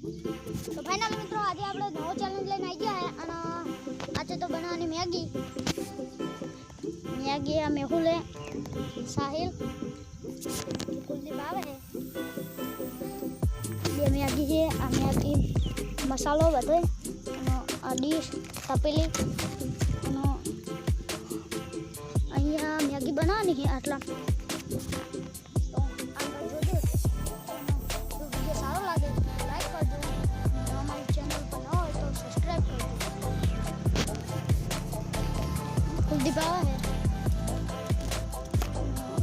તો ફાઇનલ મિત્રો, આજે આપણે નવો ચેલેન્જ લઈને આવી ગયા અને આજે તો બનાવવાની મેગી. મેગી આ મેહુલે, સાહિલ, કુલદીપ આવે હે. બે મેગી છે, આ મેગી મસાલો બધો અને આ ડીશ તપેલી, અને અહીંયા મેગી બનાવવાની છે, આટલા. કુલદીપ આવે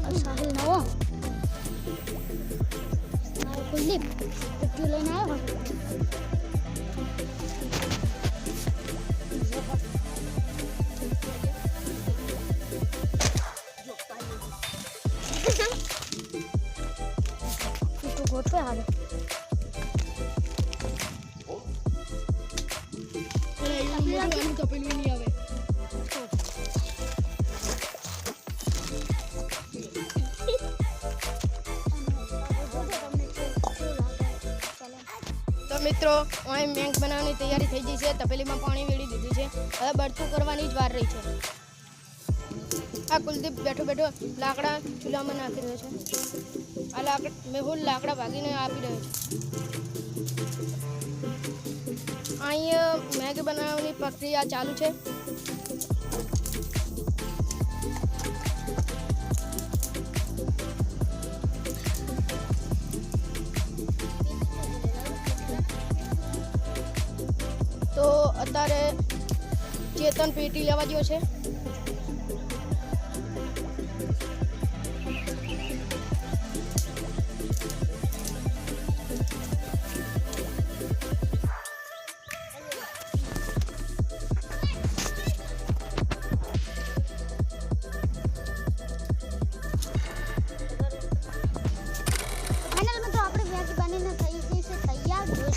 છે સાહિલ નવો મારો કુલદીપ પીટ્યું લઈને આવ્યો પીટ્યું ગોઠવે હાલે તપેલું નહીં આવે તો મિત્રો અહીં બેંક બનાવવાની તૈયારી થઈ ગઈ છે. તપેલીમાં પાણી વેળી દીધું છે. હવે બળતું કરવાની જ વાર રહી છે. આ કુલદીપ બેઠો બેઠો લાકડા ચૂલામાં નાખી રહ્યો છે. આ લાકડા, મેહુલ લાકડા ભાગીને આપી રહ્યો છે. અહીં મેગ બનાવવાની પ્રક્રિયા ચાલુ છે. તો અત્યારે ચેતન પેટી લેવા ગયો છે.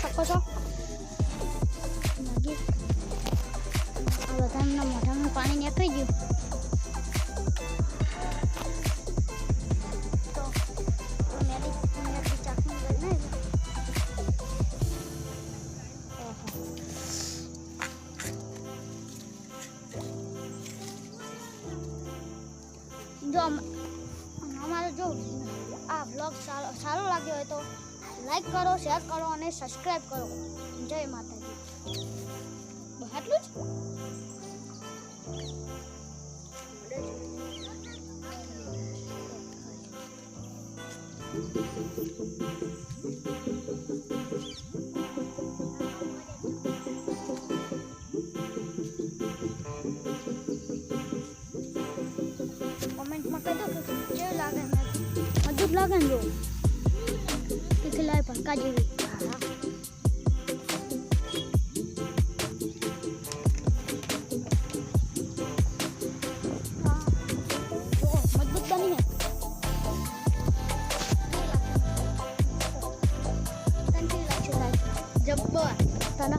શકો મિત્રો એમના મોઢામાં પાણી નીકળી ગયું. જો અમ- અમારો જો આ બ્લોગ સારો સારો લાગ્યો હોય તો લાઈક કરો શેર કરો અને સબસ્ક્રાઈબ કરો. જય માતાજી. કોમેન્ટમાં કહી દો કે કેવું લાગે? મજબૂત લાગે ને જો? કે ખિલાય ભડકા જેવી જબ્બર તને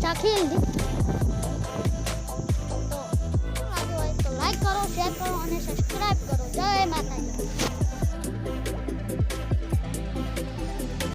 ચાખી લીધી તો લાઈક કરો શેર કરો અને સબસ્ક્રાઈબ કરો જય માતાજી